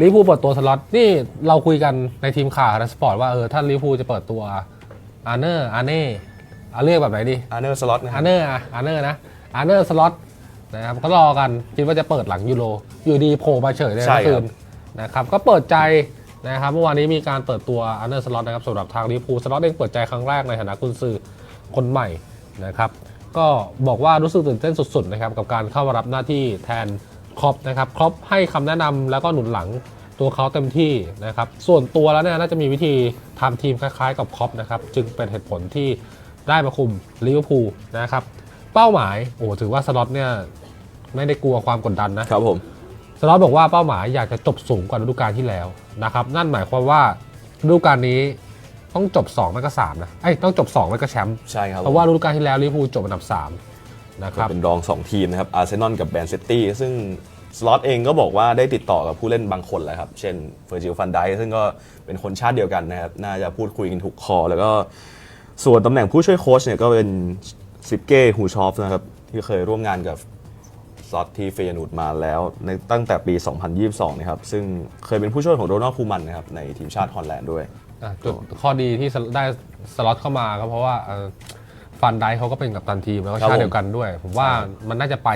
ลิเวอร์พูลเปิดตัวสล็อตนี่เราคุยกันในทีมข่าวนะสปอร์ตว่าเออถ้าลิเวอร์พูลจะเปิดตัวอาร์เนอร์อาร์เน่เอาเรียกแบบไหนดีอาร์เนอร์สล็อตนะคอารับร์เนอร์อะอาร์เนอร์นะอาร์เนอร์สล็อตนะครับก็รอกันคิดว่าจะเปิดหลังยูโรอยู่ดีโผล่มาเฉยเลยใช่เมื่อคคืรับนนะครับก็เปิดใจนะครับเมื่อวานนี้มีการเปิดตัวอาร์เนอร์สล็อตนะครับสำหรับทางลิเวอร์พูลสล็อตเองเปิดใจครั้งแรกในฐานะกุนซือคนใหม่นะครับก็บอกว่ารู้สึกตื่นเต้นสุดๆนะครับกับการเข้ามารับหน้าที่แทน ครอปนะครับครอปให้คำแนะนำแล้วก็หนุนหลังตัวเขาเต็มที่นะครับ ส่วนตัวแล้วเนี่ยน่าจะมีวิธีทำทีมคล้ายๆ กับครอปนะครับ จึงเป็นเหตุผลที่ได้มาคุมลิเวอร์พูลนะครับ เป้าหมายโอ้ถือว่าสล็อตเนี่ยไม่ได้กลัวความกดดันนะครับผมสล็อตบอกว่าเป้าหมายอยากจะจบสูงกว่าฤดูกาลที่แล้วนะครับนั่นหมายความว่าฤดูกาลนี้ต้องจบ2ไม่ก็3นะไอ้ยต้องจบ2ไม่ก็แชมป์ใช่ครับเพราะว่าฤดูกาลที่แล้วลิเวอร์พูลจบอันดับ 3 นะครับเป็นรอง 2 ทีมนะครับอาร์เซนอลกับแมนซิตี้ซึ่งสล็อตเองก็บอกว่าได้ติดต่อกับผู้เล่นบางคนแล้วครับ เช่นเฟอร์จิลฟันไดซึ่งก็เป็นคนชาติเดียวกันนะครับ น่าจะพูดคุยกันถูกคอ แล้วก็ส่วนตำแหน่งผู้ช่วยโค้ชเนี่ยก็เป็นซิปเก้ฮูชอฟนะครับ ที่เคยร่วมงานกับสล็อตที่เฟยนูดมาแล้วในตั้งแต่ปี 2022 นะครับ ซึ่งเคยเป็นผู้ช่วยของโรนัลด์คูมันนะครับในทีมชาติฮอลแลนด์ด้วยอะจุดข้อดีที่ได้สล็อตเข้ามาก็เพราะว่าเอ่อ ฟันไดเขาก็เป็นกับตันทีมแล้วก็ครับชาติผมเดียวกันด้วย ผมว่ามันน่าจะไป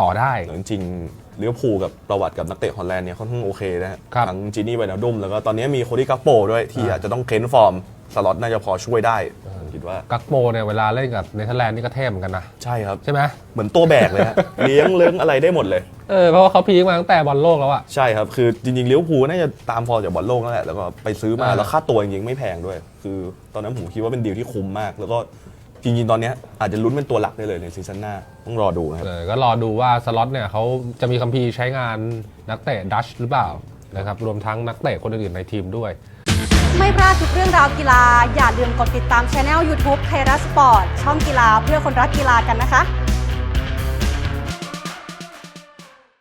ต่อได้จริงๆลิเวอร์พูลกับประวัติกับนักเตะฮอลแลนด์เนี่ยค่อนข้างโอเคนะฮะครับทั้งจินี่ไวนาดุมแล้วก็ตอนนี้มีโคดี้กัปโปด้วยที่อ่าอาจจะต้องเค้นฟอร์มสล็อตน่าจะพอช่วยได้ผมคิดว่ากักโปเนี่ยเวลาเล่นกับเนเธอร์แลนด์นี่ก็เทพเหมือนกันนะ ใช่ครับ ใช่ไหมเหมือนตัวแบกเลยฮะ เลี้ยงเลี้ยงอะไรได้หมดเลย เออ เพราะว่าเขาพีคมาตั้งแต่บอลโลกแล้วอะใช่ครับ คือจริงๆลิเวอร์พูลน่าจะตามฟอร์มจากบอลโลกนั่นแหละแล้วก็ไปซื้อมาอ่าแล้วค่าตัวจริงๆไม่แพงด้วย คือตอนนั้นผมคิดว่าเป็นดีลที่คุ้มมาก แล้วก็ จริงๆ ตอนเนี้ยอาจจะลุ้นเป็นตัวหลักได้เลยในซีซั่นหน้า ต้องรอดูนะครับ เออก็รอดูว่าสล็อตเนี่ยเขาจะมีคัมภีร์ใช้งานนักเตะดัชหรือเปล่านะครับรวมทั้งนักเตะคนอื่นๆในทีมด้วย ไม่พลาดทุกเรื่องราวกีฬา อย่าลืมกดติดตามช anel YouTube ไทยรัฐสปอร์ตช่องกีฬาเพื่อคนรักกีฬากันนะคะ